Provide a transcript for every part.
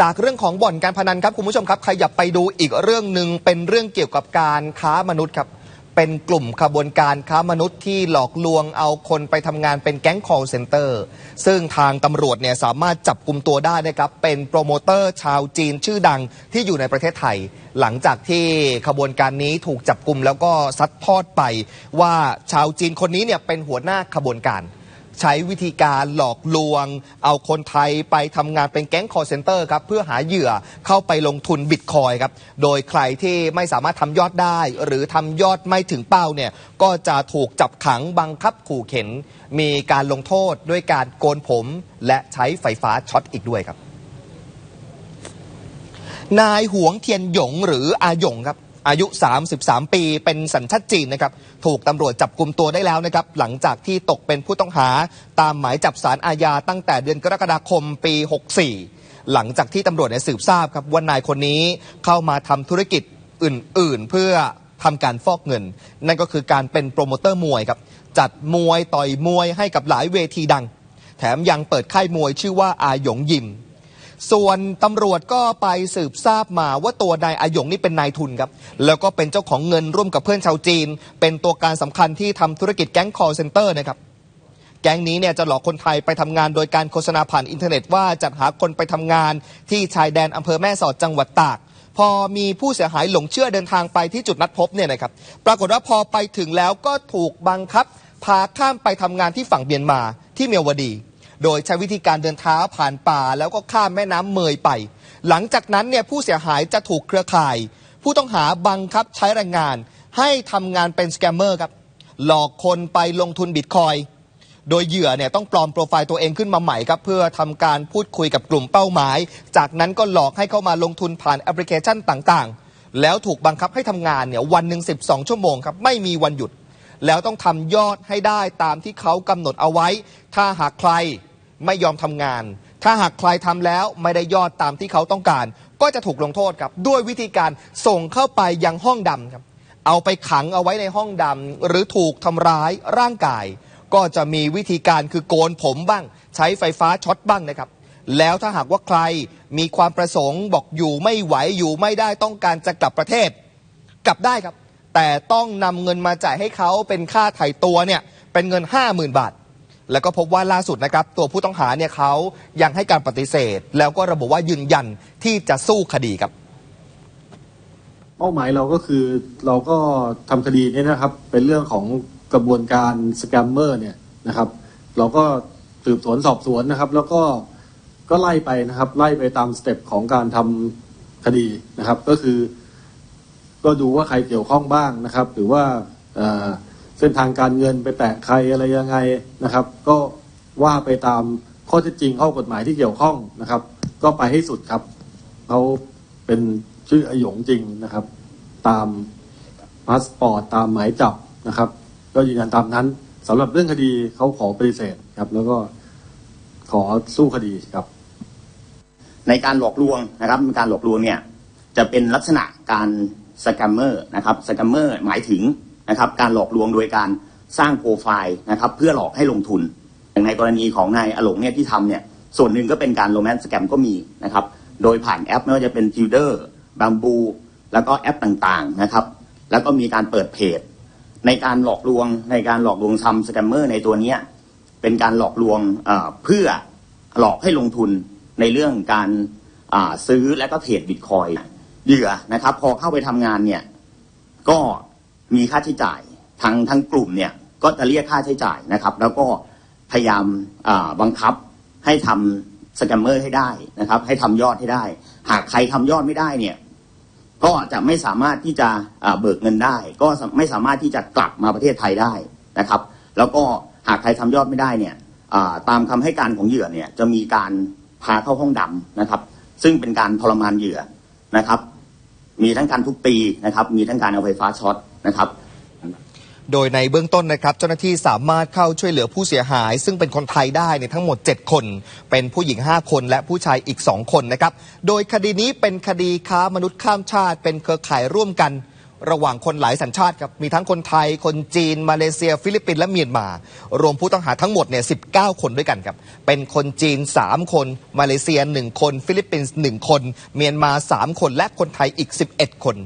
จากเรื่องของบ่อนการพนันครับคุณผู้ชมครับ ขยับไปดูอีกเรื่องหนึ่งเป็นเรื่องเกี่ยวกับการค้ามนุษย์ครับ เป็นกลุ่มขบวนการค้ามนุษย์ที่หลอกลวงเอาคนไปทำงานเป็นแก๊ง call center ซึ่งทางตำรวจเนี่ยสามารถจับกลุ่มตัวได้นะครับ เป็นโปรโมเตอร์ชาวจีนชื่อดังที่อยู่ในประเทศไทย หลังจากที่ขบวนการนี้ถูกจับกลุ่มแล้วก็ซัดทอดไปว่าชาวจีนคนนี้เนี่ยเป็นหัวหน้าขบวนการ ใช้วิธีการหลอกลวง เอาคนไทยไปทำงานเป็นแก๊งคอร์เซนเตอร์ครับเพื่อหาเหยื่อเข้าไปลงทุนบิตคอยครับโดยใครที่ไม่สามารถทำยอดได้ หรือทำยอดไม่ถึงเป้าเนี่ยก็จะถูกจับขังบังคับขู่เข็น มีการลงโทษด้วยการโกนผม และใช้ไฟฟ้าช็อตอีกด้วยครับ นายหวงเทียนหยงหรืออาหยงครับ อายุ 33 ปี เป็นสัญชาติจีนนะครับ ถูกตำรวจจับกลุ่มตัวได้แล้วนะครับ หลังจากที่ตกเป็นผู้ต้องหาตามหมายจับสารอาญาตั้งแต่เดือนกรกฎาคมปี 64 หลังจากที่ตำรวจเนี่ยสืบทราบครับว่านายคนนี้เข้ามาทำธุรกิจอื่น ๆ เพื่อทำการฟอกเงิน นั่นก็คือการเป็นโปรโมเตอร์มวยครับ จัดมวยต่อยมวยให้กับหลายเวทีดัง แถมยังเปิดค่ายมวยชื่อว่าอาหยงยิม ส่วนตำรวจก็ไปสืบทราบมาว่าตัวนายอาหยงนี่เป็นนายทุนครับ แล้วก็เป็นเจ้าของเงินร่วมกับเพื่อนชาวจีน เป็นตัวการสำคัญที่ทำธุรกิจแก๊งคอร์เซนเตอร์นะครับแก๊งนี้เนี่ยจะหลอกคนไทยไปทำงานโดยการโฆษณาผ่านอินเทอร์เน็ตว่าจัดหาคนไปทำงานที่ชายแดนอำเภอแม่สอดจังหวัดตาก พอมีผู้เสียหายหลงเชื่อเดินทางไปที่จุดนัดพบเนี่ยนะครับปรากฏว่าพอไปถึงแล้วก็ถูกบังคับ พาข้ามไปทำงานที่ฝั่งเมียนมาที่เมียวดี โดยใช้วิธีการเดินเท้าผ่านป่า แล้วก็ข้ามแม่น้ำเมยไป หลังจากนั้นเนี่ยผู้เสียหายจะถูกเครือข่าย ผู้ต้องหาบังคับใช้แรงงาน ให้ทำงานเป็นสแกมเมอร์ครับหลอกคนไปลงทุนบิตคอยโดยเหยื่อเนี่ยต้องปลอมโปรไฟล์ตัวเองขึ้นมาใหม่ครับเพื่อทำการพูดคุยกับกลุ่มเป้าหมาย จากนั้นก็หลอกให้เข้ามาลงทุนผ่านแอปพลิเคชันต่างๆ แล้วถูกบังคับให้ทำงานเนี่ยวันหนึ่ง12 ชั่วโมงครับไม่มีวันหยุด แล้วต้องทำยอดให้ได้ตามที่เขากำหนดเอาไว้ ถ้าหากใครไม่ยอมทำงาน ถ้าหากใครทำแล้วไม่ได้ยอดตามที่เขาต้องการ ก็จะถูกลงโทษครับ ด้วยวิธีการส่งเข้าไปยังห้องดำครับ เอาไปขังเอาไว้ในห้องดำหรือถูกทำร้ายร่างกาย ก็จะมีวิธีการคือโกนผมบ้าง ใช้ไฟฟ้าช็อตบ้างนะครับแล้วถ้าหากว่าใครมีความประสงค์บอกอยู่ไม่ไหวอยู่ไม่ได้ต้องการจะกลับประเทศ กลับได้ครับ แต่ต้องนำเงินมาจ่ายให้เขาเป็นค่าไถ่ตัวเนี่ยเป็นเงิน 50,000 บาท แล้วก็พบว่าล่าสุดนะครับ ตัวผู้ต้องหาเนี่ยเขายังให้การปฏิเสธ แล้วก็ระบุว่ายืนยันที่จะสู้คดีครับ เป้าหมายเราก็คือเราก็ทำคดีนี้นะครับ เป็นเรื่องของกระบวนการสแกมเมอร์เนี่ยนะครับ เราก็สืบสวนสอบสวนนะครับ แล้วก็ก็ไล่ไปนะครับ ไล่ไปตามสเต็ปของการทำคดีนะครับ ก็คือ ก็ดูว่าใครเกี่ยวข้องบ้างนะครับหรือว่าเเส้นทางการเงินไปแตะใครอะไรยังไงนะครับ ก็ว่าไปตามข้อเท็จจริงข้อกฎหมายที่เกี่ยวข้องนะครับ ก็ไปให้สุดครับเขาเป็นชื่ออหยงจริงนะครับ ตามพาสปอร์ตตามหมายจับนะครับ ก็ยืนยันตามนั้นสำหรับเรื่องคดีเขาขอปฏิเสธครับ แล้วก็ขอสู้คดีครับ ในการหลอกลวงนะครับการหลอกลวงเนี่ย จะเป็นลักษณะการ สแกมเมอร์นะครับสแกมเมอร์หมายถึงนะครับการหลอกลวงโดยการสร้างโปรไฟล์นะครับเพื่อหลอกให้ลงทุน อย่างในกรณีของนายอลงเนี่ยที่ทำเนี่ยส่วนหนึ่งก็เป็นการโรแมนต์สแกมก็มีนะครับโดยผ่านแอปไม่ว่าจะเป็นทิวเดอร์บัมบูแล้วก็แอปต่างๆนะครับแล้วก็มีการเปิดเพจ ในการหลอกลวงในการหลอกลวงทำสแกมเมอร์ในตัวนี้เป็นการหลอกลวงเพื่อหลอกให้ลงทุนในเรื่องการซื้อและก็เทรดบิตคอย เหยื่อนะครับ พอเข้าไปทำงานเนี่ย ก็มีค่าใช้จ่ายทางทางกลุ่มเนี่ย ก็จะเรียกค่าใช้จ่ายนะครับ แล้วก็พยายามบังคับให้ทำสแกมเมอร์ให้ได้นะครับ ให้ทำยอดให้ได้ หากใครทำยอดไม่ได้เนี่ย ก็จะไม่สามารถที่จะเบิกเงินได้ ก็ไม่สามารถที่จะกลับมาประเทศไทยได้นะครับ แล้วก็หากใครทำยอดไม่ได้เนี่ยตามคำให้การของเหยื่อเนี่ยจะมีการพาเข้าห้องดำนะครับ ซึ่งเป็นการทรมานเหยื่อนะครับ มีทั้งการทุบตีนะครับ มีทั้งการเอาไฟฟ้าช็อตนะครับโดยในเบื้องต้นนะครับ เจ้าหน้าที่สามารถเข้าช่วยเหลือผู้เสียหาย ซึ่งเป็นคนไทยได้ในทั้งหมด 7 คน เป็นผู้หญิง 5 คนและผู้ชายอีก 2 คนนะครับ โดยคดีนี้เป็นคดีค้ามนุษย์ข้ามชาติ เป็นเครือข่ายร่วมกัน ระหว่างคนหลายสัญชาติครับมีทั้งคนไทย คนจีน มาเลเซีย ฟิลิปปินส์และเมียนมา รวมผู้ต้องหาทั้งหมดเนี่ย19คนด้วยกันครับเป็นคนจีน 3 คน มาเลเซีย 1 คน ฟิลิปปินส์1คน เมียนมา 3 คน และคนไทยอีก 11 คน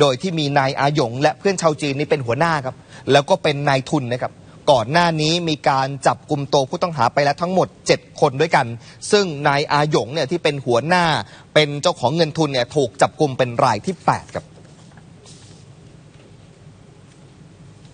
โดยที่มีนายอาหยง และเพื่อนชาวจีนนี่เป็นหัวหน้าครับแล้วก็เป็นนายทุนนะครับก่อนหน้านี้มีการจับกลุ่มตัวผู้ต้องหาไปแล้วทั้งหมด 7 คนด้วยกัน ซึ่งนายอาหยงเนี่ยที่เป็นหัวหน้าเป็นเจ้าของเงินทุนเนี่ยถูกจับกลุ่มเป็นรายที่ 8 ครับ